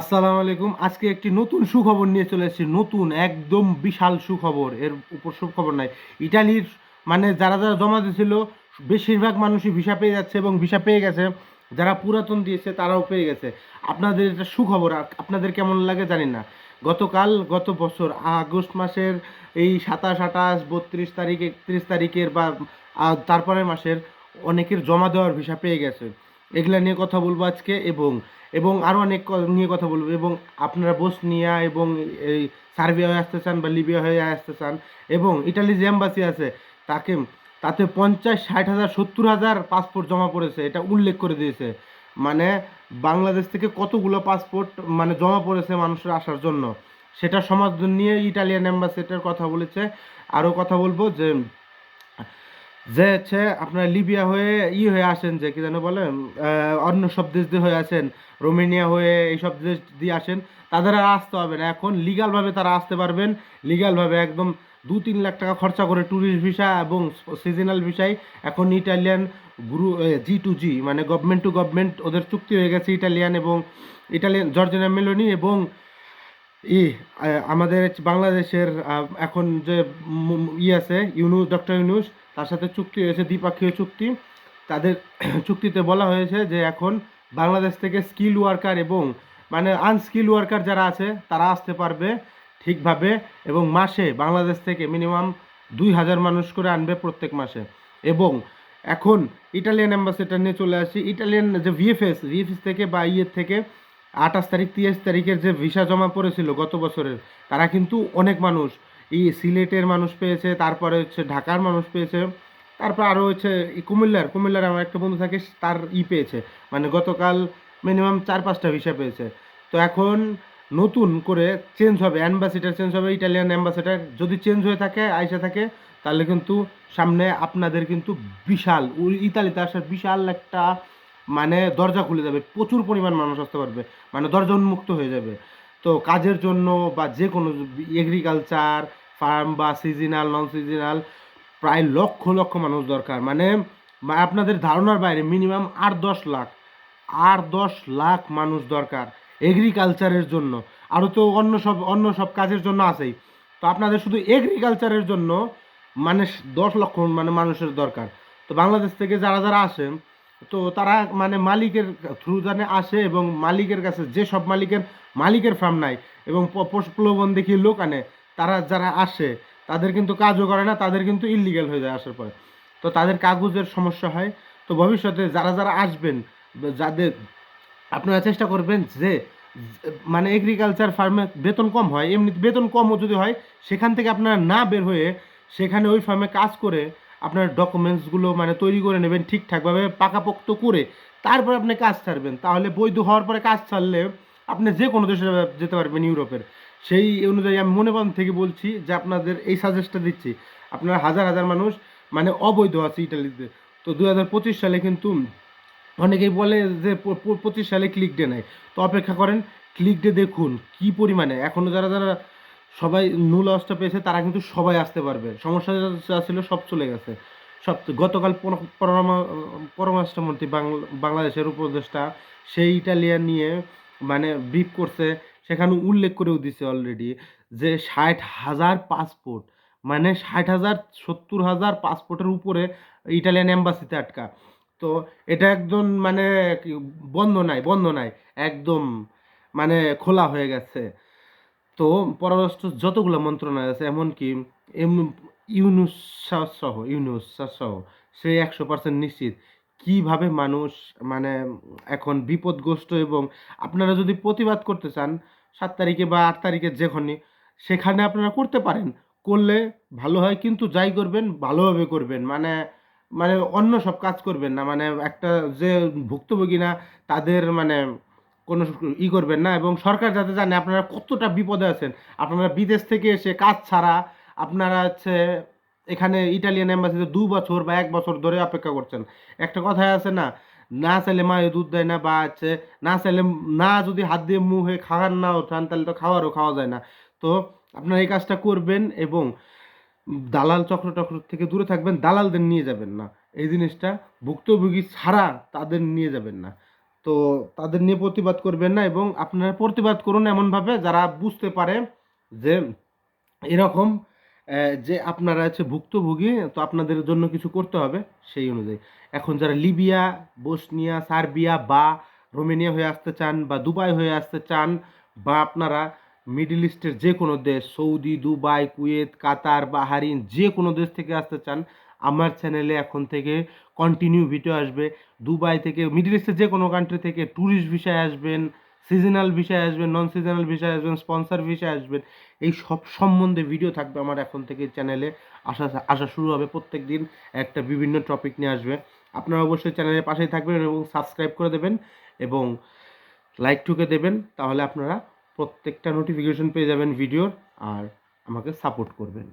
আসসালামু আলাইকুম। আজকে একটি নতুন সুখবর নিয়ে চলে এসেছি। নতুন, একদম বিশাল সুখবর। এর উপর সুখবর নাই। ইটালির মানে যারা যারা জমা দিয়েছিল, বেশিরভাগ মানুষই ভিসা পেয়ে যাচ্ছে এবং ভিসা পেয়ে গেছে। যারা পুরাতন দিয়েছে, তারাও পেয়ে গেছে। আপনাদের এটা সুখবর আপনাদের কেমন লাগে জানি না। গতকাল, গত বছর, আগস্ট মাসের এই সাতাশ, আঠাশ, বত্রিশ তারিখ, একত্রিশ তারিখের বা তারপরের মাসের অনেকের জমা দেওয়ার ভিসা পেয়ে গেছে। এগুলা নিয়ে কথা বলব আজকে এবং এবং আরও অনেক নিয়ে কথা বলব। এবং আপনারা বসনিয়া এবং এই সার্বিয়া হয়ে আসতে চান বা লিবিয়া হয়ে আসতে চান এবং ইটালি যে এম্বাসি আছে, তাকে, তাতে পঞ্চাশ, ষাট হাজার, সত্তর হাজার পাসপোর্ট জমা পড়েছে, এটা উল্লেখ করে দিয়েছে। মানে বাংলাদেশ থেকে কতগুলো পাসপোর্ট মানে জমা পড়েছে মানুষের আসার জন্য, সেটা সমাধান নিয়ে ইটালিয়ান অ্যাম্বাসিটার কথা বলেছে। আরও কথা বলব যে যে হচ্ছে আপনার লিবিয়া হয়ে ই হয়ে আসেন যে কি যেন বলে আহ, অন্য সব দেশ দিয়ে হয়ে আসেন রোমেনিয়া হয়ে এইসব দেশ দিয়ে আসেন তাদের আর আসতে হবে না। এখন লিগালভাবে তারা আসতে পারবেন লিগালভাবে একদম দু তিন লাখ টাকা খরচা করে ট্যুরিস্ট ভিসা এবং সিজনাল ভিসায় এখন ইটালিয়ান গ্রু জি টু জি মানে গভর্নমেন্ট টু গভর্নমেন্ট ওদের চুক্তি হয়ে গেছে ইটালিয়ান এবং ইটালিয়ান জর্জিনা মেলোনি এবং ই আমাদের বাংলাদেশের এখন যে ই আছে, ইউনুস, ডক্টর ইউনুস, তার সাথে চুক্তি হয়েছে, দ্বিপাক্ষীয় চুক্তি। তাদের চুক্তিতে বলা হয়েছে যে এখন বাংলাদেশ থেকে স্কিল ওয়ার্কার এবং মানে আনস্কিল ওয়ার্কার যারা আছে, তারা আসতে পারবে ঠিকভাবে এবং মাসে বাংলাদেশ থেকে মিনিমাম দুই হাজার মানুষ করে আনবে প্রত্যেক মাসে। এবং এখন ইটালিয়ান অ্যাম্বাসেডার নিয়ে চলে আসি। ইটালিয়ান যে ভিএফএস ভিএফএস থেকে বা ইয়ের থেকে আঠাশ তারিখ, তিরিশ তারিখের যে ভিসা জমা পড়েছিল গত বছরের, তারা কিন্তু অনেক মানুষ এই সিলেটের মানুষ পেয়েছে, তারপরে হচ্ছে ঢাকার মানুষ পেয়েছে, তারপর আরও হচ্ছে কুমিল্লার কুমিল্লার আমার একটা বন্ধু থাকে, তার ই পেয়েছে মানে গতকাল মিনিমাম চার পাঁচটা ভিসা পেয়েছে। তো এখন নতুন করে চেঞ্জ হবে অ্যাম্বাসিডার চেঞ্জ হবে ইটালিয়ান অ্যাম্বাসিডার যদি চেঞ্জ হয়ে থাকে, আইসা থাকে, তাহলে কিন্তু সামনে আপনাদের কিন্তু বিশাল ইতালিতে আসার বিশাল একটা মানে দরজা খুলে যাবে, প্রচুর পরিমাণ মানুষ আসতে পারবে মানে দরজা উন্মুক্ত হয়ে যাবে। তো কাজের জন্য বা যে কোনো এগ্রিকালচার ফার্ম বা সিজনাল নন সিজনাল প্রায় লক্ষ লক্ষ মানুষ দরকার। মানে আপনাদের ধারণার বাইরে মিনিমাম আট দশ লাখ, আট দশ লাখ মানুষ দরকার এগ্রিকালচারের জন্য। আরও তো অন্য সব অন্য সব কাজের জন্য আছেই। তো আপনাদের শুধু এগ্রিকালচারের জন্য মানে দশ লক্ষ মানে মানুষের দরকার। তো বাংলাদেশ থেকে যারা যারা আসেন তো তারা মানে মালিকের থ্রু জানে আসে এবং মালিকের কাছে যে সব মালিকের মালিকের ফার্ম নাই এবং প্রলোভন দেখিয়ে লোক আনে, তারা যারা আসে, তাদের কিন্তু কাজও করে না, তাদের কিন্তু ইলিগেল হয়ে যায় আসার পরে। তো তাদের কাগজের সমস্যা হয়। তো ভবিষ্যতে যারা যারা আসবেন যাদের, আপনারা চেষ্টা করবেন যে মানে এগ্রিকালচার ফার্মে বেতন কম হয় এমনি বেতন কমও যদি হয়, সেখান থেকে আপনারা না বের হয়ে সেখানে ওই ফার্মে কাজ করে আপনার ডকুমেন্টসগুলো মানে তৈরি করে নেবেন ঠিকঠাকভাবে, পাকাপোক্ত করে তারপর আপনি কাজ ছাড়বেন। তাহলে বৈধ হওয়ার পরে কাজ ছাড়লে আপনি যে কোনো দেশে যেতে পারবেন ইউরোপের। সেই অনুযায়ী আমি মনে প্রাণ থেকে বলছি যে আপনাদের এই সাজেস্টটা দিচ্ছি। আপনার হাজার হাজার মানুষ মানে অবৈধ আছে ইটালিতে। তো দু হাজার পঁচিশ সালে কিন্তু অনেকেই বলে যে পঁচিশ সালে ক্লিক ডে নেয় তো অপেক্ষা করেন ক্লিক ডে দেখুন কি পরিমাণে। এখনও যারা যারা সবাই নুল অবস্থা পেয়েছে, তারা কিন্তু সবাই আসতে পারবে। সমস্যা যা ছিল সব চলে গেছে। সব গতকাল পররাষ্ট্রমন্ত্রী বাংলা- বাংলাদেশের উপদেষ্টা, সেই ইটালিয়ান নিয়ে মানে ব্রিফ করছে, সেখানে উল্লেখ করেও দিছে অলরেডি যে ষাট হাজার পাসপোর্ট মানে ষাট হাজার সত্তর হাজার পাসপোর্টের উপরে ইটালিয়ান এম্বাসিতে আটকা। তো এটা একদম মানে বন্ধ নাই বন্ধ নাই, একদম মানে খোলা হয়ে গেছে। তো পররাষ্ট্র যতগুলো মন্ত্রণালয় আছে, এমনকি ইউনুস সহ সে একশো পার্সেন্ট নিশ্চিত কীভাবে মানুষ মানে এখন বিপদগ্রস্ত এবং আপনারা যদি প্রতিবাদ করতে চান, সাত তারিখে বা আট তারিখে যেখানে, সেখানে আপনারা করতে পারেন। করলে ভালো হয়, কিন্তু যাই করবেন, ভালোভাবে করবেন। মানে মানে অন্য সব কাজ করবেন না। মানে একটা যে ভুক্তভোগী না, তাদের মানে কোনো ই করবেন না এবং সরকার যাতে জানে আপনারা কতটা বিপদে আছেন। আপনারা বিদেশ থেকে এসে কাজ ছাড়া আপনারা হচ্ছে এখানে ইটালিয়ান এম্বাসিতে দু বছর বা এক বছর ধরে অপেক্ষা করছেন। একটা কথাই আছে না না চাইলে মায়ে দুধ দেয় না বা আছে না চাইলে না যদি হাত দিয়ে মুখে খাওয়ার না ওঠান তাহলে তো খাওয়ারও খাওয়া যায় না। তো আপনারা এই কাজটা করবেন এবং দালাল চক্র টক্র থেকে দূরে থাকবেন, দালালদের নিয়ে যাবেন না। এই জিনিসটা ভুক্তভোগী ছাড়া তাদের নিয়ে যাবেন না। তো তাদের নিয়ে প্রতিবাদ করবেন না এবং আপনারা প্রতিবাদ করুন এমনভাবে যারা বুঝতে পারে যে এরকম যে আপনারা হচ্ছে ভুক্তভোগী, তো আপনাদের জন্য কিছু করতে হবে সেই অনুযায়ী। এখন যারা লিবিয়া, বসনিয়া, সার্বিয়া বা রোমেনিয়া হয়ে আসতে চান বা দুবাই হয়ে আসতে চান বা আপনারা মিডল ইস্টের যে কোনো দেশ, Saudi, Dubai, Kuwait, Qatar, Bahrain যে কোনো দেশ থেকে আসতে চান আমার চ্যানেলে এখন থেকে কন্টিনিউ ভিডিও আসবে। দুবাই থেকে মিডল ইস্টের যে কোনো কান্ট্রি থেকে ট্যুরিস্ট ভিসায় আসবেন সিজনাল ভিসায় আসবেন নন সিজনাল ভিসায় আসবেন স্পন্সর ভিসায় আসবেন, এই সব সম্বন্ধে ভিডিও থাকবে আমার এখন থেকে চ্যানেলে আসা আসা শুরু হবে প্রত্যেক দিন একটা বিভিন্ন টপিক নিয়ে আসবে। আপনারা অবশ্যই চ্যানেলের পাশেই থাকবেন এবং সাবস্ক্রাইব করে দেবেন এবং লাইক ঠুকে দেবেন, তাহলে আপনারা প্রত্যেকটা নোটিফিকেশন পেয়ে যাবেন ভিডিওর আর আমাকে সাপোর্ট করবেন।